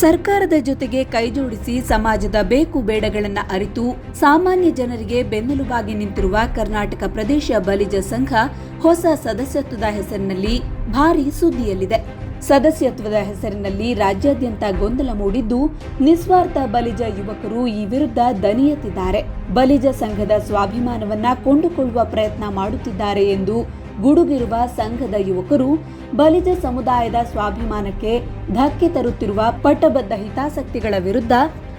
ಸರ್ಕಾರದ ಜೊತೆಗೆ ಕೈಜೋಡಿಸಿ ಸಮಾಜದ ಬೇಕು ಬೇಡಗಳನ್ನು ಅರಿತು ಸಾಮಾನ್ಯ ಜನರಿಗೆ ಬೆನ್ನೆಲುಬಾಗಿ ನಿಂತಿರುವ ಕರ್ನಾಟಕ ಪ್ರದೇಶ ಬಲಿಜ ಸಂಘ ಹೊಸ ಸದಸ್ಯತ್ವದ ಹೆಸರಿನಲ್ಲಿ ಭಾರಿ ಸುದ್ದಿಯಲ್ಲಿದೆ. ಸದಸ್ಯತ್ವದ ಹೆಸರಿನಲ್ಲಿ ರಾಜ್ಯಾದ್ಯಂತ ಗೊಂದಲ ಮೂಡಿದ್ದು ನಿಸ್ವಾರ್ಥ ಬಲಿಜ ಯುವಕರು ಈ ವಿರುದ್ಧ ದನಿ ಎತ್ತಿದ್ದಾರೆ ಬಲಿಜ ಸಂಘದ ಸ್ವಾಭಿಮಾನವನ್ನ ಕೊಂಡುಕೊಳ್ಳುವ ಪ್ರಯತ್ನ ಮಾಡುತ್ತಿದ್ದಾರೆ ಎಂದು ಗುಡುಗಿರುವ ಸಂಘದ ಯುವಕರು ಬಲಿಜ ಸಮುದಾಯದ ಸ್ವಾಭಿಮಾನಕ್ಕೆ ಧಕ್ಕೆ ತರುತ್ತಿರುವ ಪಟ್ಟಬದ್ಧ ಹಿತಾಸಕ್ತಿಗಳ ವಿರುದ್ಧ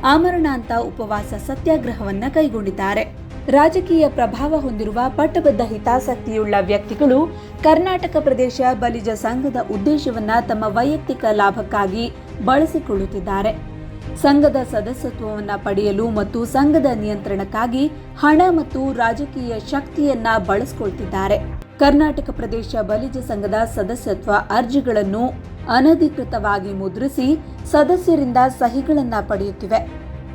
ಆಮರಣಾಂತ ಉಪವಾಸ ಸತ್ಯಾಗ್ರಹವನ್ನ ಕೈಗೊಂಡಿದ್ದಾರೆ. ರಾಜಕೀಯ ಪ್ರಭಾವ ಹೊಂದಿರುವ ಪಟ್ಟಬದ್ಧ ಹಿತಾಸಕ್ತಿಯುಳ್ಳ ವ್ಯಕ್ತಿಗಳು ಕರ್ನಾಟಕ ಪ್ರದೇಶ ಬಲಿಜ ಸಂಘದ ಉದ್ದೇಶವನ್ನ ತಮ್ಮ ವೈಯಕ್ತಿಕ ಲಾಭಕ್ಕಾಗಿ ಬಳಸಿಕೊಳ್ಳುತ್ತಿದ್ದಾರೆ. ಸಂಘದ ಸದಸ್ಯತ್ವವನ್ನು ಪಡೆಯಲು ಮತ್ತು ಸಂಘದ ನಿಯಂತ್ರಣಕ್ಕಾಗಿ ಹಣ ಮತ್ತು ರಾಜಕೀಯ ಶಕ್ತಿಯನ್ನ ಬಳಸಿಕೊಳ್ತಿದ್ದಾರೆ. ಕರ್ನಾಟಕ ಪ್ರದೇಶ ಬಲಿಜ ಸಂಘದ ಸದಸ್ಯತ್ವ ಅರ್ಜಿಗಳನ್ನು ಅನಧಿಕೃತವಾಗಿ ಮುದ್ರಿಸಿ ಸದಸ್ಯರಿಂದ ಸಹಿಗಳನ್ನು ಪಡೆಯುತ್ತಿವೆ.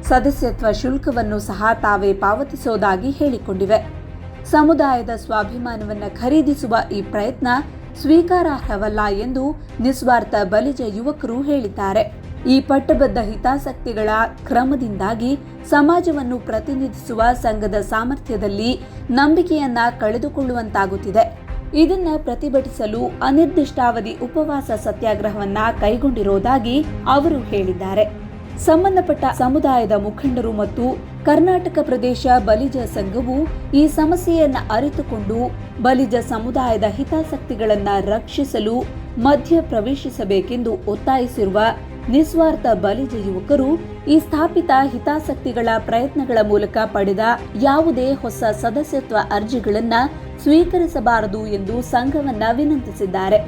ಸದಸ್ಯತ್ವ ಶುಲ್ಕವನ್ನು ಸಹ ತಾವೇ ಪಾವತಿಸೋದಾಗಿ ಹೇಳಿಕೊಂಡಿವೆ. ಸಮುದಾಯದ ಸ್ವಾಭಿಮಾನವನ್ನು ಖರೀದಿಸುವ ಈ ಪ್ರಯತ್ನ ಸ್ವೀಕಾರಾರ್ಹವಲ್ಲ ಎಂದು ನಿಸ್ವಾರ್ಥ ಬಲಿಜ ಯುವಕರು ಹೇಳಿದ್ದಾರೆ. ಈ ಪಟ್ಟಬದ್ಧ ಹಿತಾಸಕ್ತಿಗಳ ಕ್ರಮದಿಂದಾಗಿ ಸಮಾಜವನ್ನು ಪ್ರತಿನಿಧಿಸುವ ಸಂಘದ ಸಾಮರ್ಥ್ಯದಲ್ಲಿ ನಂಬಿಕೆಯನ್ನ ಕಳೆದುಕೊಳ್ಳುವಂತಾಗುತ್ತಿದೆ. ಇದನ್ನ ಪ್ರತಿಭಟಿಸಲು ಅನಿರ್ದಿಷ್ಟಾವಧಿ ಉಪವಾಸ ಸತ್ಯಾಗ್ರಹವನ್ನ ಕೈಗೊಂಡಿರುವುದಾಗಿ ಅವರು ಹೇಳಿದ್ದಾರೆ. ಸಂಬಂಧಪಟ್ಟ ಸಮುದಾಯದ ಮುಖಂಡರು ಮತ್ತು ಕರ್ನಾಟಕ ಪ್ರದೇಶ ಬಲಿಜ ಸಂಘವು ಈ ಸಮಸ್ಯೆಯನ್ನ ಅರಿತುಕೊಂಡು ಬಲಿಜ ಸಮುದಾಯದ ಹಿತಾಸಕ್ತಿಗಳನ್ನ ರಕ್ಷಿಸಲು ಮಧ್ಯ ಪ್ರವೇಶಿಸಬೇಕೆಂದು ಒತ್ತಾಯಿಸಿರುವ ನಿಸ್ವಾರ್ಥ ಬಲಿಜ ಯುವಕರು ಈ ಸ್ಥಾಪಿತ ಹಿತಾಸಕ್ತಿಗಳ ಪ್ರಯತ್ನಗಳ ಮೂಲಕ ಪಡೆದ ಯಾವುದೇ ಹೊಸ ಸದಸ್ಯತ್ವ ಅರ್ಜಿಗಳನ್ನು ಸ್ವೀಕರಿಸಬಾರದು ಎಂದು ಸಂಘವನ್ನ ವಿನಂತಿಸಿದ್ದಾರೆ.